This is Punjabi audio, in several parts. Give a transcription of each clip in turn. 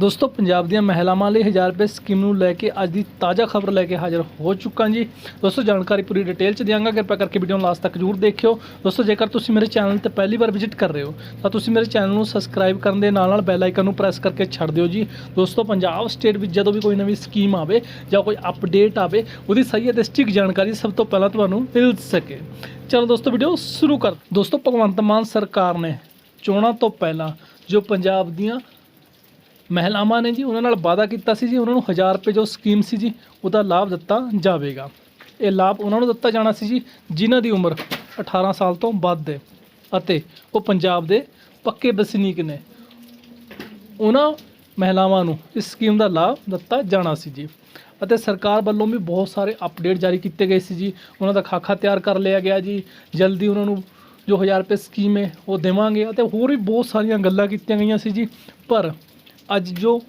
ਦੋਸਤੋ, ਪੰਜਾਬ ਦੀਆਂ ਮਹਿਲਾਵਾਂ ਲਈ 1000 ਰੁਪਏ ਸਕੀਮ ਨੂੰ ਲੈ ਕੇ ਅੱਜ ਦੀ ਤਾਜ਼ਾ ਖਬਰ ਲੈ ਕੇ ਹਾਜ਼ਰ ਹੋ ਚੁੱਕਾ ਜੀ। ਦੋਸਤੋ, ਜਾਣਕਾਰੀ ਪੂਰੀ ਡਿਟੇਲ ਚ ਦਿਆਂਗਾ। ਕਿਰਪਾ ਕਰਕੇ ਵੀਡੀਓ ਨੂੰ ਲਾਸਟ ਤੱਕ ਜਰੂਰ ਦੇਖਿਓ। ਦੋਸਤੋ, ਜੇਕਰ ਤੁਸੀਂ ਮੇਰੇ ਚੈਨਲ ਤੇ ਪਹਿਲੀ ਵਾਰ ਵਿਜ਼ਿਟ ਕਰ ਰਹੇ ਹੋ, ਤਾਂ ਤੁਸੀਂ ਮੇਰੇ ਚੈਨਲ ਨੂੰ ਸਬਸਕ੍ਰਾਈਬ ਕਰਨ ਦੇ ਨਾਲ ਨਾਲ ਬੈਲ ਆਈਕਨ ਨੂੰ ਪ੍ਰੈਸ ਕਰਕੇ ਛੱਡ ਦਿਓ ਜੀ। ਦੋਸਤੋ, ਪੰਜਾਬ ਸਟੇਟ ਵਿੱਚ ਜਦੋਂ ਵੀ ਕੋਈ ਨਵੀਂ ਸਕੀਮ ਆਵੇ ਜਾਂ ਕੋਈ ਅਪਡੇਟ ਆਵੇ, ਉਹਦੀ ਸਹੀ ਅਤੇ ਸਟਿਕ ਜਾਣਕਾਰੀ ਸਭ ਤੋਂ ਪਹਿਲਾਂ ਤੁਹਾਨੂੰ ਮਿਲ ਸਕੇ। ਚਲੋ ਦੋਸਤੋ ਵੀਡੀਓ ਸ਼ੁਰੂ ਕਰ ਦੋਸਤੋ, ਭਗਵੰਤ ਮਾਨ ਸਰਕਾਰ ਨੇ ਚੋਣਾਂ ਤੋਂ ਪਹਿਲਾਂ ਜੋ ਪੰਜਾਬ ਦੀਆਂ ਮਹਿਲਾਵਾਂ ਨੇ ਜੀ ਉਹਨਾਂ ਨਾਲ ਵਾਅਦਾ ਕੀਤਾ ਸੀ ਜੀ, ਉਹਨਾਂ ਨੂੰ 1000 ਰੁਪਏ ਜੋ ਸਕੀਮ ਸੀ ਜੀ, ਉਹਦਾ ਲਾਭ ਦਿੱਤਾ ਜਾਵੇਗਾ। ਇਹ ਲਾਭ ਉਹਨਾਂ ਨੂੰ ਦਿੱਤਾ ਜਾਣਾ ਸੀ ਜੀ, ਜਿਨ੍ਹਾਂ ਦੀ ਉਮਰ 18 ਸਾਲ ਤੋਂ ਵੱਧ ਹੈ ਅਤੇ ਉਹ ਪੰਜਾਬ ਦੇ ਪੱਕੇ ਵਸਨੀਕ ਨੇ। ਉਹਨਾਂ ਮਹਿਲਾਵਾਂ ਨੂੰ ਇਸ ਸਕੀਮ ਦਾ ਲਾਭ ਦਿੱਤਾ ਜਾਣਾ ਸੀ ਜੀ। ਅਤੇ ਸਰਕਾਰ ਵੱਲੋਂ ਵੀ ਬਹੁਤ ਸਾਰੇ ਅਪਡੇਟ ਜਾਰੀ ਕੀਤੇ ਗਏ ਸੀ ਜੀ। ਉਹਨਾਂ ਦਾ ਖਾਕਾ ਤਿਆਰ ਕਰ ਲਿਆ ਗਿਆ ਜੀ। ਜਲਦੀ ਉਹਨਾਂ ਨੂੰ ਜੋ 1000 ਰੁਪਏ ਸਕੀਮ ਹੈ, ਉਹ ਦੇਵਾਂਗੇ ਅਤੇ ਹੋਰ ਵੀ ਬਹੁਤ ਸਾਰੀਆਂ ਗੱਲਾਂ ਕੀਤੀਆਂ ਗਈਆਂ ਸੀ ਜੀ। ਪਰ ਅੱਜ ਜੋ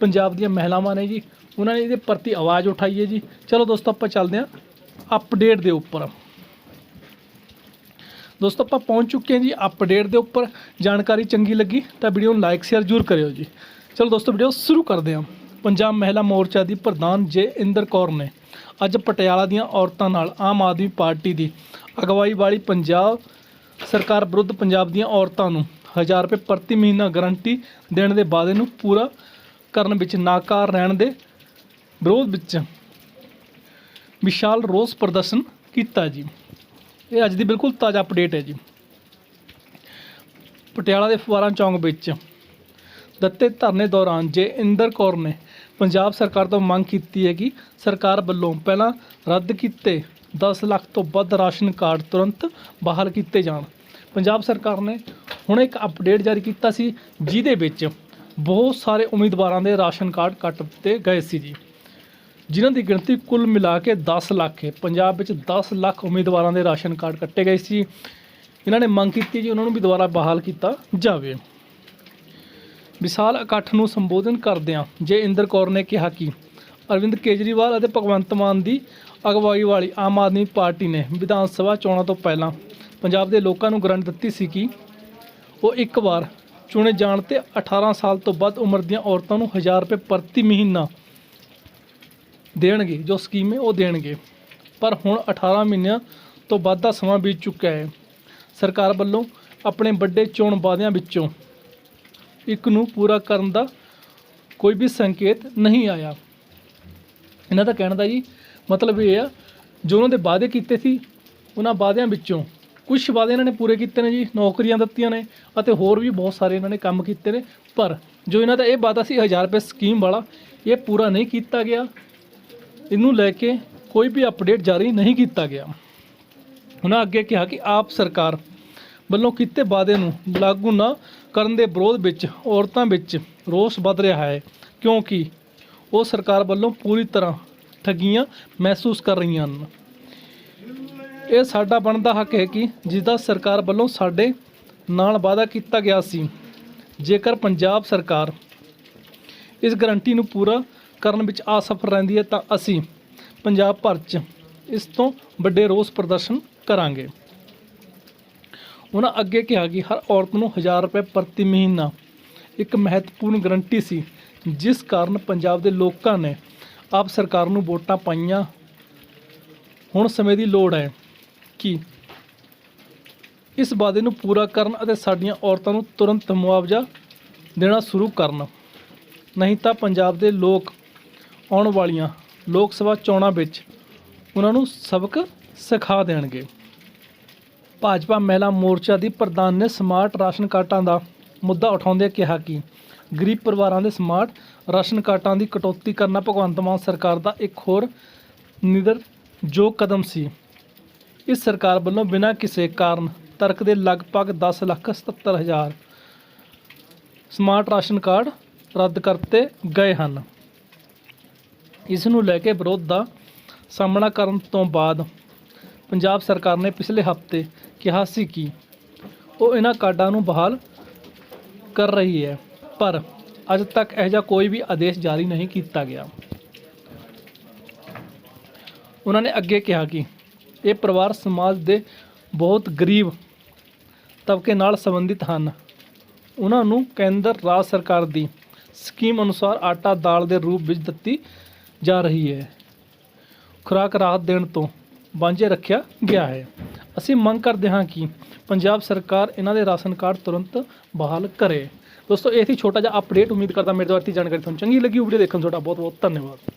ਪੰਜਾਬ ਦੀਆਂ ਮਹਿਲਾਵਾਂ ਨੇ ਜੀ, ਉਹਨਾਂ ਨੇ ਇਹਦੇ ਪ੍ਰਤੀ ਆਵਾਜ਼ ਉਠਾਈ ਹੈ ਜੀ। ਚਲੋ ਦੋਸਤੋ, ਆਪਾਂ ਚੱਲਦੇ ਹਾਂ। ਅਪਡੇਟ ਦੇ ਉੱਪਰ। ਦੋਸਤੋ, ਆਪਾਂ ਪਹੁੰਚ ਚੁੱਕੇ ਹਾਂ ਜੀ ਅਪਡੇਟ ਦੇ ਉੱਪਰ। ਜਾਣਕਾਰੀ ਚੰਗੀ ਲੱਗੀ ਤਾਂ ਵੀਡੀਓ ਨੂੰ ਲਾਈਕ ਸ਼ੇਅਰ ਜ਼ਰੂਰ ਕਰਿਓ ਜੀ। ਚਲੋ ਦੋਸਤੋ ਵੀਡੀਓ ਸ਼ੁਰੂ ਕਰਦੇ ਹਾਂ। ਪੰਜਾਬ ਮਹਿਲਾ ਮੋਰਚਾ ਦੀ ਪ੍ਰਧਾਨ ਜੇ ਇੰਦਰ ਕੌਰ ਨੇ ਅੱਜ ਪਟਿਆਲਾ ਦੀਆਂ ਔਰਤਾਂ ਨਾਲ ਆਮ ਆਦਮੀ ਪਾਰਟੀ ਦੀ ਅਗਵਾਈ ਵਾਲੀ ਪੰਜਾਬ ਸਰਕਾਰ ਵਿਰੁੱਧ ਪੰਜਾਬ ਦੀਆਂ ਔਰਤਾਂ ਨੂੰ 1000 ਰੁਪਏ ਪ੍ਰਤੀ ਮਹੀਨਾ ਗਾਰੰਟੀ ਦੇਣ ਦੇ ਵਾਅਦੇ ਨੂੰ ਪੂਰਾ ਕਰਨ ਵਿੱਚ ਨਾਕਾਰ ਰਹਿਣ ਦੇ ਵਿਰੋਧ ਵਿੱਚ ਵਿਸ਼ਾਲ ਰੋਸ ਪ੍ਰਦਰਸ਼ਨ ਕੀਤਾ ਜੀ। ਇਹ ਅੱਜ ਦੀ ਬਿਲਕੁਲ ਤਾਜ਼ਾ ਅਪਡੇਟ ਹੈ ਜੀ। ਪਟਿਆਲਾ ਦੇ ਫੁਆਰਾ ਚੌਂਕ ਵਿੱਚ ਦਿੱਤੇ ਧਰਨੇ ਦੌਰਾਨ ਜੇ ਇੰਦਰ ਕੌਰ ਨੇ ਪੰਜਾਬ ਸਰਕਾਰ ਤੋਂ ਮੰਗ ਕੀਤੀ ਹੈ ਕਿ ਸਰਕਾਰ ਵੱਲੋਂ ਪਹਿਲਾਂ ਰੱਦ ਕੀਤੇ 10 ਲੱਖ ਤੋਂ ਵੱਧ ਰਾਸ਼ਨ ਕਾਰਡ ਤੁਰੰਤ ਬਹਾਲ ਕੀਤੇ ਜਾਣ। ਪੰਜਾਬ ਸਰਕਾਰ ਨੇ ਹੁਣ ਇੱਕ ਅਪਡੇਟ ਜਾਰੀ ਕੀਤਾ ਸੀ, ਜਿਹਦੇ ਵਿੱਚ ਬਹੁਤ ਸਾਰੇ ਉਮੀਦਵਾਰਾਂ ਦੇ ਰਾਸ਼ਨ ਕਾਰਡ ਕੱਟ ਦਿੱਤੇ ਗਏ ਸੀ ਜੀ। ਜਿਨ੍ਹਾਂ ਦੀ ਗਿਣਤੀ ਕੁੱਲ ਮਿਲਾ ਕੇ 10 ਲੱਖ ਹੈ। ਪੰਜਾਬ ਵਿੱਚ 10 ਲੱਖ ਉਮੀਦਵਾਰਾਂ ਦੇ ਰਾਸ਼ਨ ਕਾਰਡ ਕੱਟੇ ਗਏ ਸੀ। ਇਹਨਾਂ ਨੇ ਮੰਗ ਕੀਤੀ ਜੀ ਉਹਨਾਂ ਨੂੰ ਵੀ ਦੁਬਾਰਾ ਬਹਾਲ ਕੀਤਾ ਜਾਵੇ। ਵਿਸ਼ਾਲ ਇਕੱਠ ਨੂੰ ਸੰਬੋਧਨ ਕਰਦਿਆਂ ਜੇ ਇੰਦਰ ਕੌਰ ਨੇ ਕਿਹਾ ਕਿ ਅਰਵਿੰਦ ਕੇਜਰੀਵਾਲ ਅਤੇ ਭਗਵੰਤ ਮਾਨ ਦੀ ਅਗਵਾਈ ਵਾਲੀ ਆਮ ਆਦਮੀ ਪਾਰਟੀ ਨੇ ਵਿਧਾਨ ਸਭਾ ਚੋਣਾਂ ਤੋਂ ਪਹਿਲਾਂ ਪੰਜਾਬ ਦੇ ਲੋਕਾਂ ਨੂੰ ਗਰੰਟ ਦਿੱਤੀ ਸੀ ਕਿ ਉਹ ਇੱਕ ਵਾਰ ਚੁਣੇ ਜਾਣ ਤੇ 18 ਸਾਲ ਤੋਂ ਵੱਧ ਉਮਰ ਦੀਆਂ ਔਰਤਾਂ ਨੂੰ 1000 ਰੁਪਏ ਪ੍ਰਤੀ ਮਹੀਨਾ ਦੇਣਗੇ, ਜੋ ਸਕੀਮ ਹੈ ਉਹ ਦੇਣਗੇ। ਪਰ ਹੁਣ 18 ਮਹੀਨਿਆਂ ਤੋਂ ਵੱਧ ਦਾ ਸਮਾਂ ਬੀਤ ਚੁੱਕਾ ਹੈ। ਸਰਕਾਰ ਵੱਲੋਂ ਆਪਣੇ ਵੱਡੇ ਚੋਣ ਵਾਅਦਿਆਂ ਵਿੱਚੋਂ ਇੱਕ ਨੂੰ ਪੂਰਾ ਕਰਨ ਦਾ ਕੋਈ ਵੀ ਸੰਕੇਤ ਨਹੀਂ ਆਇਆ। ਇਹਨਾਂ ਦਾ ਕਹਿਣ ਦਾ ਜੀ ਮਤਲਬ ਇਹ ਆ, ਜੋ ਉਹਨਾਂ ਦੇ ਵਾਅਦੇ ਕੀਤੇ ਸੀ, ਉਹਨਾਂ ਵਾਅਦਿਆਂ ਵਿੱਚੋਂ ਕੁਝ ਵਾਅਦੇ ਇਹਨਾਂ ਨੇ ਪੂਰੇ ਕੀਤੇ ਨੇ ਜੀ, ਨੌਕਰੀਆਂ ਦਿੱਤੀਆਂ ਨੇ ਅਤੇ ਹੋਰ ਵੀ ਬਹੁਤ ਸਾਰੇ ਇਹਨਾਂ ਨੇ ਕੰਮ ਕੀਤੇ ਨੇ। ਪਰ ਜੋ ਇਹਨਾਂ ਦਾ ਇਹ ਵਾਅਦਾ ਸੀ 1000 ਰੁਪਏ ਸਕੀਮ ਵਾਲਾ, ਇਹ ਪੂਰਾ ਨਹੀਂ ਕੀਤਾ ਗਿਆ। ਇਹਨੂੰ ਲੈ ਕੇ ਕੋਈ ਵੀ ਅਪਡੇਟ ਜਾਰੀ ਨਹੀਂ ਕੀਤਾ ਗਿਆ। ਉਹਨਾਂ ਅੱਗੇ ਕਿਹਾ ਕਿ ਆਪ ਸਰਕਾਰ ਵੱਲੋਂ ਕੀਤੇ ਵਾਅਦੇ ਨੂੰ ਲਾਗੂ ਨਾ ਕਰਨ ਦੇ ਵਿਰੋਧ ਵਿੱਚ, ਔਰਤਾਂ ਵਿੱਚ ਰੋਸ ਵੱਧ ਰਿਹਾ ਹੈ, ਕਿਉਂਕਿ ਉਹ ਸਰਕਾਰ ਵੱਲੋਂ ਪੂਰੀ ਤਰ੍ਹਾਂ ਠੱਗੀਆਂ ਮਹਿਸੂਸ ਕਰ ਰਹੀਆਂ ਹਨ। ਇਹ ਸਾਡਾ ਬਣਦਾ ਹੱਕ ਹੈ ਕਿ ਜਿਸਦਾ ਸਰਕਾਰ ਵੱਲੋਂ ਸਾਡੇ ਨਾਲ ਵਾਅਦਾ ਕੀਤਾ ਗਿਆ ਸੀ, ਜੇਕਰ ਪੰਜਾਬ ਸਰਕਾਰ ਇਸ ਗਰੰਟੀ ਨੂੰ ਪੂਰਾ ਕਰਨ ਵਿੱਚ ਅਸਫਲ ਰਹਿੰਦੀ ਹੈ ਤਾਂ ਅਸੀਂ ਪੰਜਾਬ ਭਰ 'ਚ ਇਸ ਤੋਂ ਵੱਡੇ ਰੋਸ ਪ੍ਰਦਰਸ਼ਨ ਕਰਾਂਗੇ। ਉਹਨਾਂ ਅੱਗੇ ਕਿਹਾ ਕਿ ਹਰ ਔਰਤ ਨੂੰ 1000 ਰੁਪਏ ਪ੍ਰਤੀ ਮਹੀਨਾ ਇੱਕ ਮਹੱਤਵਪੂਰਨ ਗਰੰਟੀ ਸੀ, ਜਿਸ ਕਾਰਨ ਪੰਜਾਬ ਦੇ ਲੋਕਾਂ ਨੇ ਆਪ ਸਰਕਾਰ ਨੂੰ ਵੋਟਾਂ ਪਾਈਆਂ ਹੁਣ ਸਮੇਂ ਦੀ ਲੋੜ ਹੈ। ਕਿ? ਇਸ ਵਾਅਦੇ ਨੂੰ ਪੂਰਾ ਕਰਨ ਅਤੇ ਸਾਡੀਆਂ ਔਰਤਾਂ ਨੂੰ ਤੁਰੰਤ ਮੁਆਵਜ਼ਾ ਦੇਣਾ ਸ਼ੁਰੂ ਕਰਨ। ਨਹੀਂ ਤਾਂ ਪੰਜਾਬ ਦੇ ਲੋਕ ਆਉਣ ਵਾਲੀਆਂ ਲੋਕ ਸਭਾ ਚੋਣਾਂ ਵਿੱਚ ਉਹਨਾਂ ਨੂੰ ਸਬਕ ਸਿਖਾ ਦੇਣਗੇ। ਭਾਜਪਾ ਮਹਿਲਾ ਮੋਰਚਾ ਦੀ ਪ੍ਰਧਾਨ ਨੇ ਸਮਾਰਟ ਰਾਸ਼ਨ ਕਾਰਡਾਂ ਦਾ ਮੁੱਦਾ ਉਠਾਉਂਦਿਆਂ ਕਿਹਾ ਕਿ ਗਰੀਬ ਪਰਿਵਾਰਾਂ ਦੇ ਸਮਾਰਟ ਰਾਸ਼ਨ ਕਾਰਡਾਂ ਦੀ ਕਟੌਤੀ ਕਰਨਾ ਭਗਵੰਤ ਮਾਨ ਸਰਕਾਰ ਦਾ ਇੱਕ ਹੋਰ ਨਿਦਰ ਜੋ ਕਦਮ ਸੀ। ਇਸ ਸਰਕਾਰ ਵੱਲੋਂ ਬਿਨਾਂ ਕਿਸੇ ਕਾਰਨ ਤਰਕ ਦੇ ਲਗਭਗ 10 ਲੱਖ 77 ਹਜ਼ਾਰ ਸਮਾਰਟ ਰਾਸ਼ਨ ਕਾਰਡ ਰੱਦ ਕਰਤੇ ਗਏ ਹਨ। ਇਸ ਨੂੰ ਲੈ ਕੇ ਵਿਰੋਧ ਦਾ ਸਾਹਮਣਾ ਕਰਨ ਤੋਂ ਬਾਅਦ ਪੰਜਾਬ ਸਰਕਾਰ ਨੇ ਪਿਛਲੇ ਹਫ਼ਤੇ ਕਿਹਾ ਸੀ ਕਿ ਉਹ ਇਹਨਾਂ ਕਾਰਡਾਂ ਨੂੰ ਬਹਾਲ ਕਰ ਰਹੀ ਹੈ, ਪਰ ਅੱਜ ਤੱਕ ਇਹ ਜਿਹਾ ਕੋਈ ਵੀ ਆਦੇਸ਼ ਜਾਰੀ ਨਹੀਂ ਕੀਤਾ ਗਿਆ। ਉਹਨਾਂ ਨੇ ਅੱਗੇ ਕਿਹਾ ਕਿ ਇਹ ਪਰਿਵਾਰ ਸਮਾਜ ਦੇ ਬਹੁਤ ਗਰੀਬ ਤਬਕੇ ਨਾਲ ਸੰਬੰਧਿਤ ਹਨ। ਉਹਨਾਂ ਨੂੰ ਕੇਂਦਰ ਰਾਜ ਸਰਕਾਰ ਦੀ ਸਕੀਮ ਅਨੁਸਾਰ ਆਟਾ ਦਾਲ ਦੇ ਰੂਪ ਵਿੱਚ ਦਿੱਤੀ ਜਾ ਰਹੀ ਹੈ। ਖੁਰਾਕ ਰਾਹਤ ਦੇਣ ਤੋਂ ਵਾਂਝੇ ਰੱਖਿਆ ਗਿਆ ਹੈ। ਅਸੀਂ ਮੰਗ ਕਰਦੇ ਹਾਂ ਕਿ ਪੰਜਾਬ ਸਰਕਾਰ ਇਹਨਾਂ ਦੇ ਰਾਸ਼ਨ ਕਾਰਡ ਤੁਰੰਤ ਬਹਾਲ ਕਰੇ। ਦੋਸਤੋ, ਇਹ ਸੀ ਛੋਟਾ ਜਿਹਾ ਅਪਡੇਟ ਉਮੀਦ ਕਰਦਾ ਮੇਰੇ ਦੁਆਰਾ ਦੀ ਜਾਣਕਾਰੀ ਤੁਹਾਨੂੰ ਚੰਗੀ ਲੱਗੀ ਵੀਡੀਓ ਦੇਖਣ ਤੁਹਾਡਾ ਬਹੁਤ ਬਹੁਤ ਧੰਨਵਾਦ।